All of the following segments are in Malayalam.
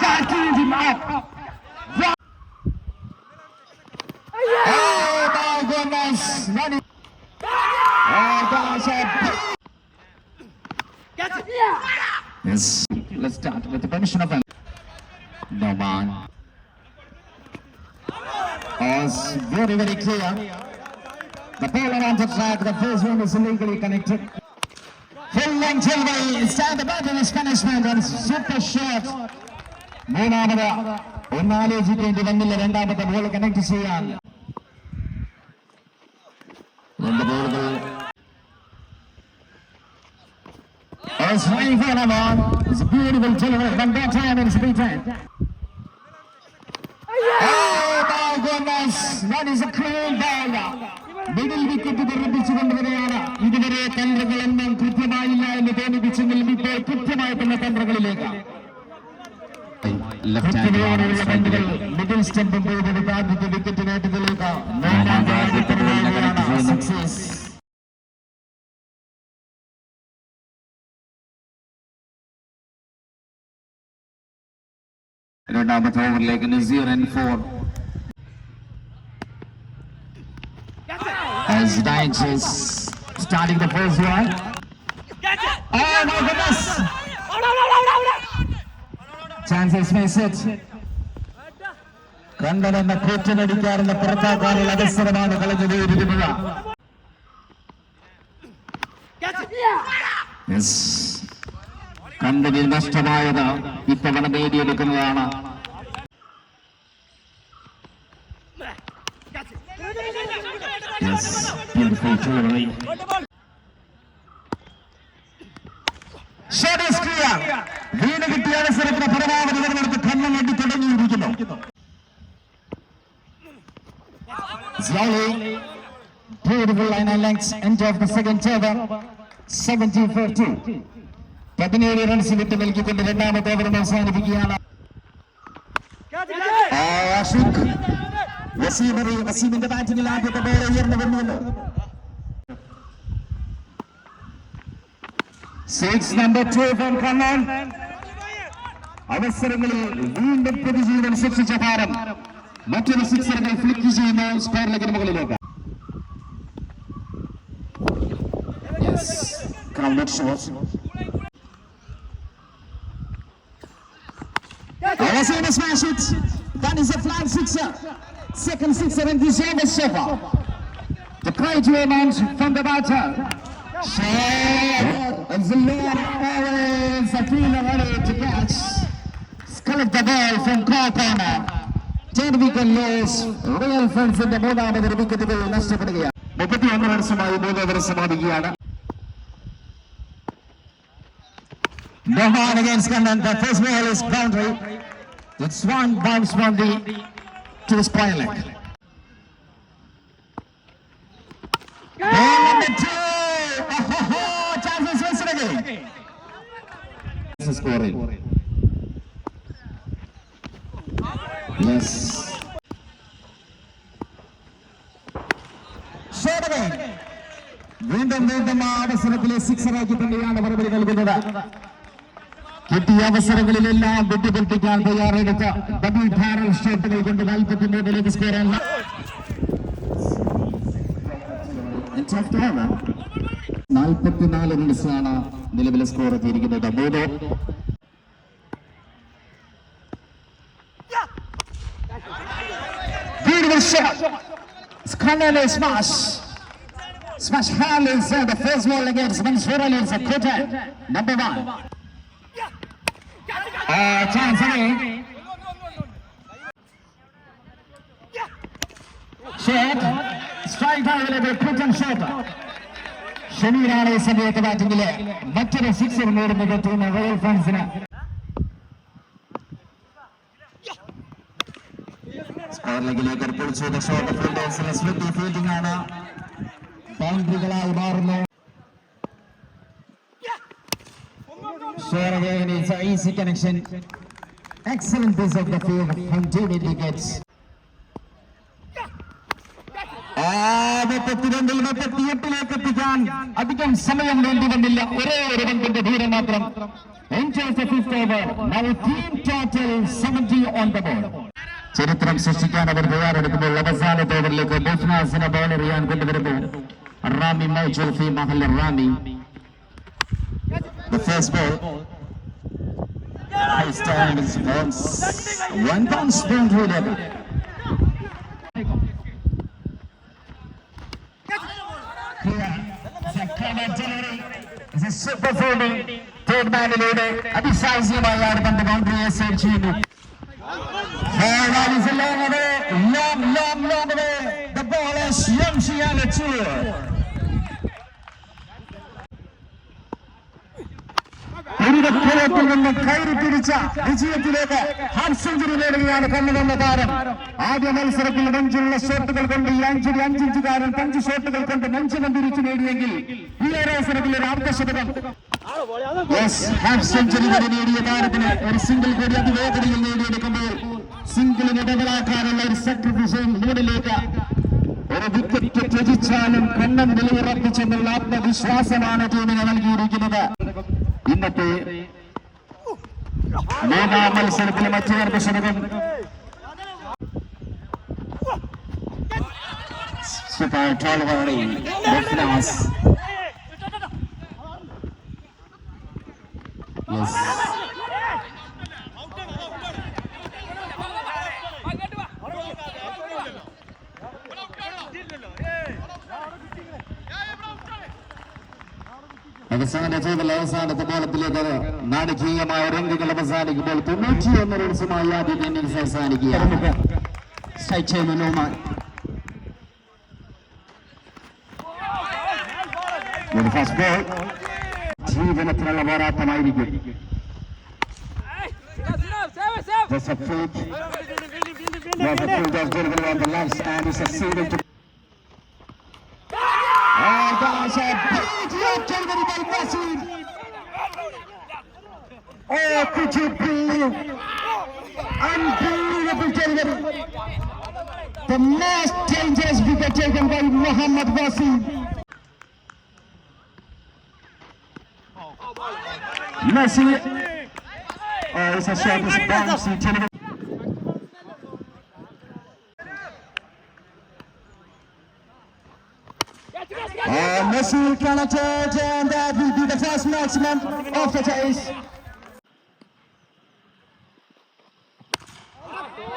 that cleaned him up. Oh my goodness. Running. Oh gosh. I- Yes. Let's start with the permission of No man. Oh, very, very clear. The ball around the track, the first one is illegally connected. Full length Hilway, stand the battle is punishment and super shot. മൂന്നാമത് ഒന്നാലോചിക്കേണ്ടി വന്നില്ല രണ്ടാമത്തെ ബോൾ കണക്ട് ചെയ്യാൻ രണ്ട് ബോളുകൾ It's flying for another one. It's a beautiful delivery. One more time and it's beaten. Oh my goodness! That is a cruel ball. Middle wicket തെറിപ്പിച്ചു കൊണ്ടുവരികയാണ് ഇതുവരെ തന്ത്രങ്ങളെന്നും കൃത്യമായില്ല എന്ന് തോന്നിപ്പിച്ചെങ്കിലും ഇപ്പോൾ കൃത്യമായിട്ടുള്ള തന്ത്രങ്ങളിലേക്ക് കൃത്യതയോടെയുള്ള പന്തുകൾ മിഡിൽ സ്റ്റംപും പോയിട്ട് ആദ്യത്തെ വിക്കറ്റ് നേട്ടത്തിലേക്ക് സക്സസ് രണ്ടാമത്തെ ഓവറിലേക്ക് Naseer and four As Dice is starting the first one. Oh my goodness! Chances message. കണ്ടനെന്ന കൂറ്റനടിക്കാറുള്ള പുറത്താക്കാനുള്ള അവസരമാണ് കളഞ്ഞത് ഇരുപത് കണ്ടതിൽ നഷ്ടമായത് ഇത്തവണ നേടിയെടുക്കുന്നതാണ്. Shot is clear. വീണ് കിട്ടിയ അവസരത്തിന് പരമാവധി നിലനിർത്തി കണ്ണം വേണ്ടി തുടങ്ങിയിരിക്കുന്നു beautiful line and lengths, end of the second over, 70 for 2. പതിനേഴ് റൺസ് വിട്ട് നൽകിക്കൊണ്ട് രണ്ടാമത്തെ ഓവർ അവസാനിപ്പിക്കുകയാണ്. അഷുഖ് വസീമറി വസീമിന്റെ ബാറ്റിംഗിൽ ആദ്യത്തെ ബോൾ ഉയർന്നു വന്നു. Six number two from Kannan അവസരങ്ങളിൽ വീണ്ടും പുതുജീവൻ സൃഷ്ടിച്ച താരം മറ്റൊരു സിക്സറുകൾ ഫ്ലിക്ക് ചെയ്യുന്ന സ്ക്വയറിലേക്ക് മുകളിലേക്ക് Yes, grounded shot. Awasana smash it. That is a flying sixer. Second sixer in this over so far. The great amount from the batter. Shot. And Zalor always a fielder ready to catch. Collect the ball from core corner. Ten wicket loss. Real friends in the മൂന്നാമത് വിക്കറ്റുകൾ നഷ്ടപ്പെടുകയാണ് മുപ്പത്തിയൊന്ന് റൺസുമായി മൂന്ന് ഓവർ സമാപിക്കുകയാണ് Mohan against Kannan. The first ball is boundary. It's one bounce from the to the spine leg. Ball number two. Oh, ho, ho. Chances wasted again. This is scoring. വീണ്ടും വീണ്ടും ആ അവസരത്തിലെ സിക്സറാക്കി തന്നെയാണ് മറുപടി നൽകുന്നത്. കിട്ടിയ അവസരങ്ങളിലെല്ലാം വെട്ടിപ്പൊട്ടിക്കാൻ തയ്യാറെടുത്ത ഡബിൾ ഭാരൽ ഷോട്ടുകൾ കൊണ്ട് നാൽപ്പത്തി മൂന്നിലേക്ക് സ്കോർ നാൽപ്പത്തിനാല് റൺസാണ് നിലവിലെ സ്കോർ എത്തിയിരിക്കുന്നത്. മൂന്ന് shot. Scanlon smash. Smash hard inside the first ball against Mansour Ali is a quarter. Number one. Uh, chance again. Shot. Strike available. Quick and short. ഷമീറാണ് ഈ സമയത്ത് ബാറ്റിംഗില് മറ്റൊരു സിക്സർ നേടുന്നത് ടീം റോയൽ ഫാൻസിന് പള്ളിയിലേക്ക് ഏർപ്പെടുത്തിയാണ് ിലേക്ക് എത്തിക്കാൻ അധികം സമയം വേണ്ടി വന്നില്ല. ഒരേ ഒരു രംഗിന്റെ ധീരം മാത്രം. Enjoy സെഫിസ്റ്റ് over now team total seventy on the board ചരിത്രം സൃഷ്ടിക്കാൻ അവർ തയ്യാറെടുക്കുമ്പോൾ അവസാനത്തെ ഓവറിലേക്ക് ബോഫ്നാസിനെ ബോൾ എറിയാൻ കൊണ്ടുവരുന്നു. റാമി ഫി മഹൽ റാമി. സൂപ്പർ ഫോമിൽ തേർഡ് മാനിലൂടെ അതിസാഹസികമായാണ് പന്ത് ബൗണ്ടറിയെ സേവ് ചെയ്യുന്നു long, long, long away. The ball is Young Shiana Chua. പുരിതപ്പുറത്തിൽ നിന്ന് കയറി പിടിച്ച വിജയത്തിലേക്ക് ഹാഫ് സെഞ്ചുറി നേടുകയാണ് കണ്ണുവന്ന താരം ആദ്യ മത്സരത്തിൽ നെഞ്ചുള്ള ഷോട്ടുകൾ കൊണ്ട് ഈ അഞ്ചടി അഞ്ചിഞ്ചുകാരൻ പഞ്ച് ഷോട്ടുകൾ കൊണ്ട് നെഞ്ചിനം തിരിച്ചു നേടിയെങ്കിൽ ഈ ഒരു അവസരത്തിൽ ഒരു അർദ്ധശതകം ഹാഫ് സെഞ്ചുറി വരെ നേടിയ താരത്തിന് ഒരു സിംഗിൾ കൂടി അതിവേഗതയിൽ നേടിയെടുക്കുമ്പോൾ സിംഗിളിന് ഡബിളാക്കാനുള്ള ഒരു സാക്രിഫിസും മൂടിലേക്ക് ഒരു വിക്കറ്റ് ത്യജിച്ചാലും കണ്ണം നിലയുറപ്പിച്ചെന്നുള്ള ആത്മവിശ്വാസമാണ് ടീമിന് നൽകിയിരിക്കുന്നത്. ഇന്നത്തെ മൂന്നാം മത്സരത്തിലെ മറ്റൊരു ശതകം സൂപ്പർ ടോളവറി ബഫ്നാസ് യെസ് അവസാന ചെയ്തൽ അവസാനത്തെ ബോളത്തിലേക്ക് നാടകീയമായ രംഗങ്ങൾ അവസാനിക്കുമ്പോൾ തൊണ്ണൂറ്റിയൊന്ന് റൺസുമായി ആദ്യത്തെ ഇന്നിംഗ്സ് ബോൾ ജീവനത്തിനുള്ള പോരാട്ടമായിരിക്കും. There's a field. There's a delivery on the left and he succeeded to by Oh, could you believe? Unbelievable delivery. The most dangerous wicket taken by Muhammad Wasim. Messi. Oh, it's a shot, it's a bouncy delivery. Oh, Messi can change and that will be the first maximum of the chase.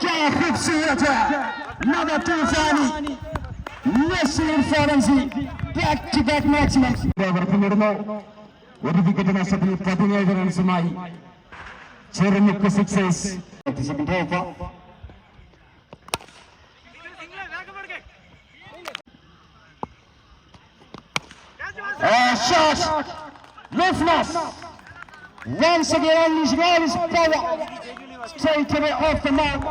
Yaqub Surata, number two Fani, Nasir back to back maximum. ഒരു വിക്കറ്റ് നഷ്ടത്തിൽ പതിനേഴ് റൺസുമായി Cherumukku sixers Uh, shot. Rufness. Once again unleashing all his power. Straight away off the mark.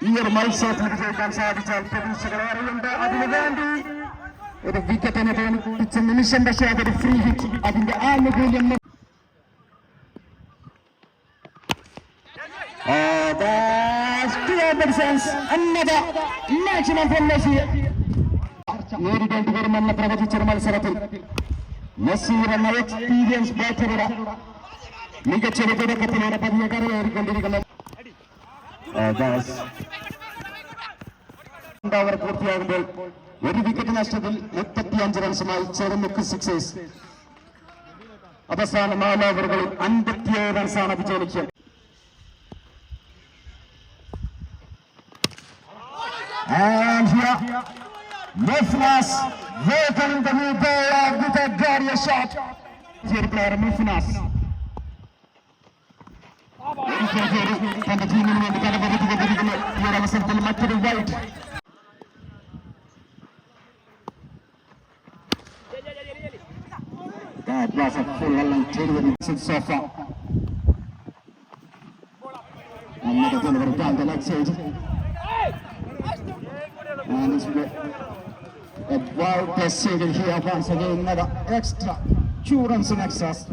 ഈ ഒരു മത്സരത്തിൽ വിജയിക്കാൻ സാധിച്ചാൽ പ്രതീക്ഷകൾ ഏറെയുണ്ട് അതിനു വേണ്ടി ഒരു വിക്കറ്റിനെ തോന്നിപ്പിച്ച നിമിഷം പക്ഷേ അതൊരു ഫ്രീ ഹിറ്റ് അതിന്റെ ആനുകൂല്യം ന- Oh, that's clear sense. Another maximum from Messi. നേരിടേണ്ടി വരുമെന്ന് പ്രവചിച്ചൊരു മത്സരത്തിൽ നസീർ എന്ന എക്സ്പീരിയൻസ് ബാറ്ററുടെ മികച്ചൊരു തുടക്കത്തിലൂടെ പതിയെ കരയേറിക്കൊണ്ടിരിക്കുന്നു ഓവർ പൂർത്തിയാകുമ്പോൾ ഒരു വിക്കറ്റ് നഷ്ടത്തിൽ മുപ്പത്തിയഞ്ച് റൺസുമായി ചെറുമുക്ക് സിക്സേഴ്സ് അവസാന നാല് ഓവറുകളിൽ അൻപത്തിയേഴ് റൺസാണ് വിജയിച്ചത് And here, ሙፍላስ ቬተር እንደሚባል ጉተጋር የሻት ጀርጋር ሙፍላስ That was a full volunteer sofa. Another delivery down the left side. And it's a wild decision here once again. Another extra. Two runs in excess.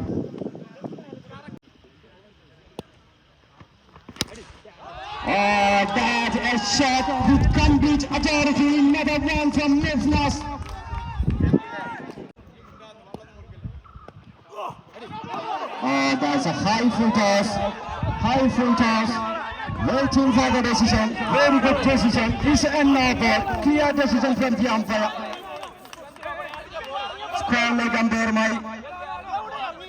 Oh, that Nice shot with complete authority. Another one from Mifnas. Oh, that's a high full toss. High full toss. Waiting for the decision. Very good decision. This is another clear decision from the umpire. Square leg umpire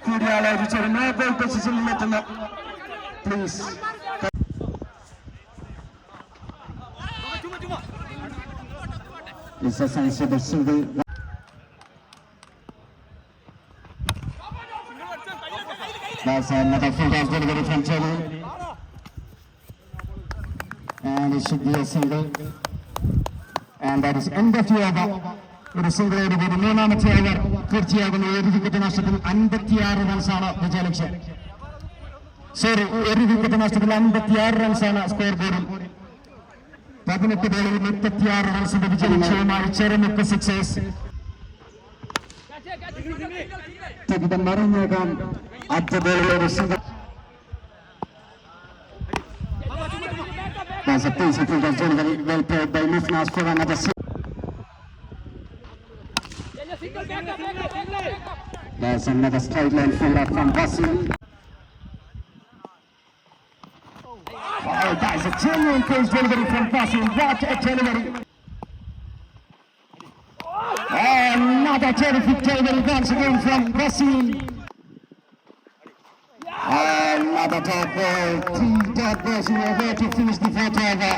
കൂടിയാലോചിച്ചൊരു no ball പൊസിഷനിൽ എത്തുന്ന please It's a sensible single. That's another full-toss delivery from Chelly. And it should be a single. And that is end of the over. ഒരു സിംഗിളോട് കൂടി മൂന്നാമത്തെ ഓവർ പൂർത്തിയാകുന്നു ഒരു വിക്കറ്റ് നഷ്ടത്തിൽ അൻപത്തിയാറ് റൺസാണ് വിജയലക്ഷ്യം സോറി ഒരു വിക്കറ്റ് നഷ്ടത്തിൽ അൻപത്തിയാറ് റൺസാണ് സ്കോർ ബോർഡിൽ പതിനെട്ട് ബോളിൽ മുപ്പത്തിയാറ് റൺസിന്റെ വിജയലക്ഷ്യവുമായി ചെറുമുക്ക് സിക്സേഴ്സ് തകിതം മറിഞ്ഞേക്കാം അടുത്ത a piece well played by for another six. There's another straight line fielder from Basil. Oh, that's a genuine close delivery from Basil. What a delivery! Another terrific delivery once again from Basil. Another top ball. Three dot balls in a way to finish the fourth over.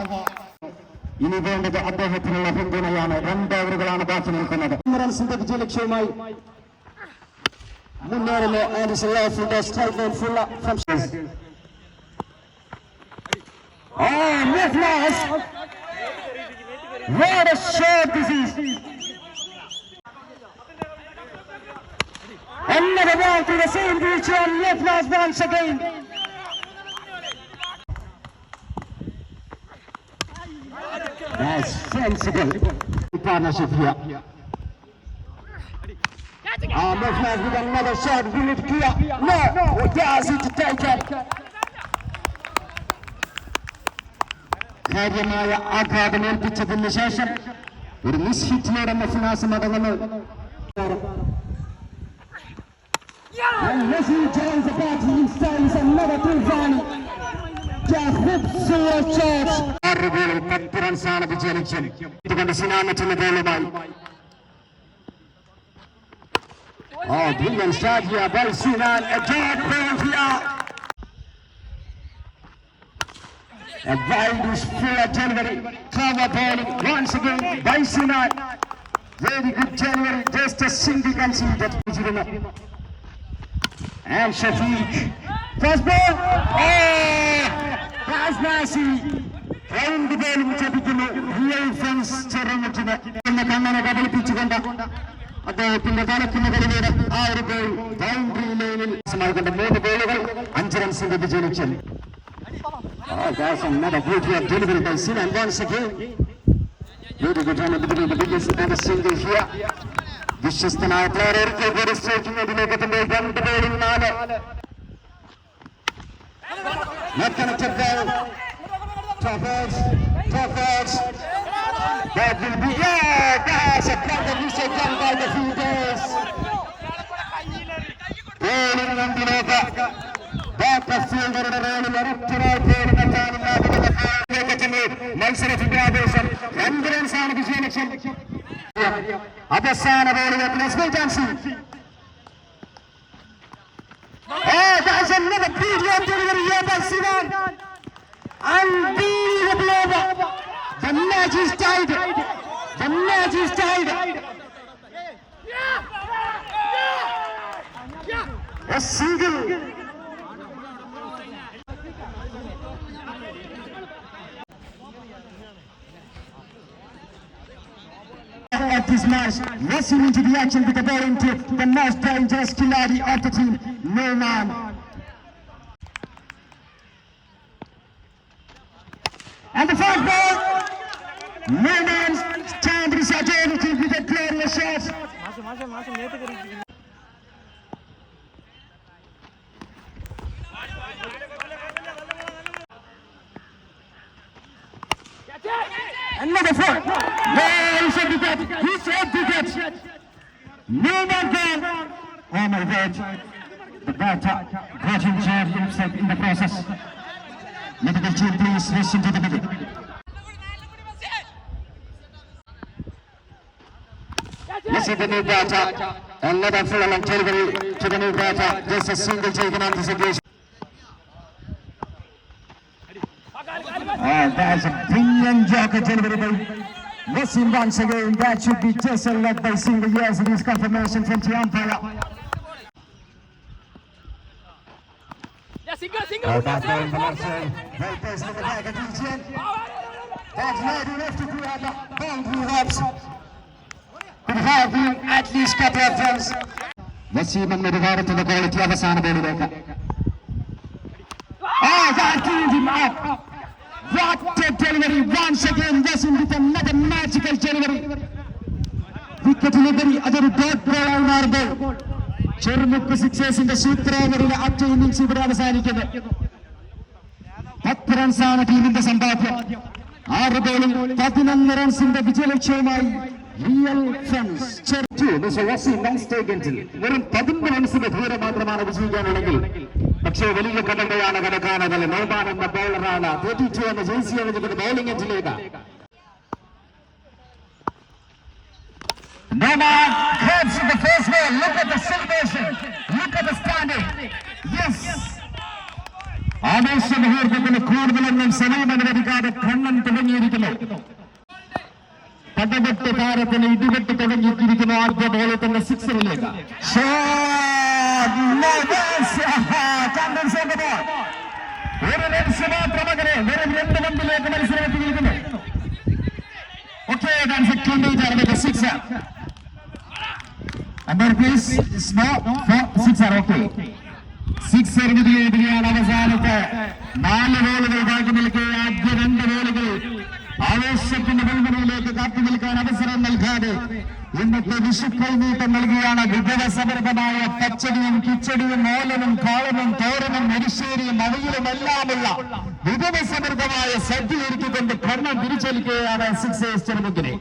ഇനി വേണ്ടത് അദ്ദേഹത്തിനുള്ള പിന്തുണയാണ് രണ്ട് ഓവറുകളാണ് ബാക്കി നിൽക്കുന്നത് റൺസിന്റെ വിജയലക്ഷ്യവുമായി മുന്നേറുന്നു ആൻഡ്രസൺ ലോഫിന്റെ strike line full from Oh, Nicholas! What a shot this is! Another ball to the same direction, Nicholas once again. That's sensible partnership here. Ah, Nicholas with another shot, will it clear? No, does it take it? കാര്യമായ ആഘാതമേൽപ്പിച്ചതിന് ശേഷം ഒരു മിസ് ഹിറ്റിലൂടെ മെഫിനാസ് മടങ്ങുന്നു And Messi joins the party and stands another Tulfani. ആറ് ബോളിൽ പത്ത് റൺസാണ് വിജയലക്ഷ്യം ഇതുകൊണ്ട് സിനാമറ്റുന്ന ബോളുമായി Oh, brilliant start Sinan. A dead. A wild is full of delivery. Cover ball once again by Sinan. Very good delivery. Just a single conceded. And Shafiq. First ball. Oh! That's Nasi. Round ബോളും ചതിക്കുന്നു റിയൽ ഫ്രണ്ട്സ് ചെറുമുറ്റിന് കണ്ണനെ കബളിപ്പിച്ചുകൊണ്ട് അദ്ദേഹത്തിന്റെ തലക്കുന്ന കളിയുടെ ആ ഒരു ഗോൾ ബൗണ്ടറി ലൈനിൽ കൊണ്ട് മൂന്ന് ഗോളുകൾ അഞ്ച് റൺസിന്റെ വിജയിച്ചു Oh, that's another beauty of delivery by Sinan once again. Very good run between the biggest and the single here. വിശ്വസ്തനായ പ്ലെയർ ഒരിക്കൽ കൂടി സ്ട്രൈക്കിംഗിലേക്ക് എത്തുമ്പോൾ രണ്ട് ബോളിൽ നാല് Not connected ball. Towards, towards. That will be, yeah, that's a clever mistake done by the fielders. ബോളിന് മുമ്പിലേക്ക് ബാക്ക് ഫീൽഡറുടെ റോളിൽ ഒരൊറ്റരാൾ പോലും എത്താനില്ലാതെ മത്സരത്തിന്റെ ആവേശം രണ്ട് റൺസാണ് വിജയലക്ഷ്യം അവസാന ബോളിലേക്ക് Lakshmi Jancy Oh, that's another brilliant delivery here by Sivan. Unbelievable over. The match is tied. Match is tied. A single. This match, racing into the action with the ball into the most dangerous Kiladi of the team, no man. மாசம் மாசம் மாசம் நேற்று கறிக்கு Another foul. No, he should be dead. He should be dead. No more goal. Oh my God. The batter, Gordon Jair himself in the process. Medical team, please listen to the middle. സിദ്ധനീപാച്ച എല്ലാ തരത്തിലുള്ള ലക്ഷറികളിൽ സിദ്ധനീപാച്ച ജസ്റ്റിസ് സിംഗിൾ ചെയ്യുന്ന situation And that's a brilliant jacket delivery by Wasim once again. That should be just a leg by single. Yes, it is confirmation from the umpire. Yeah, single, single. Oh, that's very commercial. Well placed in the back of the That's where you left to do at the boundary hubs. Have been at least couple of runs. വസീമൻ ക്വാളിറ്റി അവസാന ബോളിലേക്ക് Oh, that cleaned him up. What a delivery. Once again, Wasim with another magical delivery. അതൊരു ഡോട്ട് ബോളായി മാറുമ്പോൾ ചെറുമുക്ക് സിക്സേഴ്സിന്റെ ഓവറിലെ അറ്റ ഇന്നിംഗ്സ് ഇവിടെ അവസാനിക്കുന്നു പത്ത് റൺസാണ് ടീമിന്റെ സമ്പാദ്യം ആറ് ബോളിൽ പതിനൊന്ന് റൺസിന്റെ വിജയലക്ഷ്യവുമായി വെറും പതിനൊന്ന് റൺസിന്റെ ദൂരം മാത്രമാണ് വിജയിക്കാനുള്ളെങ്കിൽ പക്ഷേ വലിയ കടമ്പയാണ് കടക്കാനതല്ല നോബാൻ എന്ന ബോളറാണ് തേർട്ടി ടു എന്ന ജേഴ്സി അണിഞ്ഞിട്ട് ബോളിംഗ്. Yes. ആവേശ മുഹൂർത്തത്തിന് കൂടുതലൊന്നും സമയം അനുവദിക്കാതെ കണ്ണൻ തുടങ്ങിയിരിക്കുന്നു. പടവെട്ട് താരത്തിന് ഇടിവെട്ട് തുടങ്ങിയിരിക്കുന്നു ആദ്യ ബോളിൽ തന്നെ സിക്സറിലേക്ക് ഒരു റൺസ് മാത്രം അങ്ങനെ വെറും രണ്ട് പന്തിലേക്ക് okay no, no, sixer, okay. Sixer വിധിയാണ് അവസാനത്തെ. നാല് ബോളുകൾ ബാക്കി നിൽക്കുക. ആദ്യ രണ്ട് ബോളുകൾ ആവേശത്തിന്റെ മുൻമുറയിലേക്ക് കാത്തു നിൽക്കാൻ അവസരം നൽകാതെ ഇന്നത്തെ വിഷുക്കൈനീട്ടം നൽകിയാണ് വിഭവസമൃദ്ധമായ പച്ചടിയും കിച്ചടിയും മോലനും കാളനും തോരനും എരിശ്ശേരിയും അവയിലും എല്ലാമുള്ള വിഭവസമൃദ്ധമായ സദ്യ ഒരുക്കിക്കൊണ്ട് ഭരണം തിരിച്ചേൽക്കുകയാണ് സിക്സേഴ്സ് ചെറുമുക്കിനെ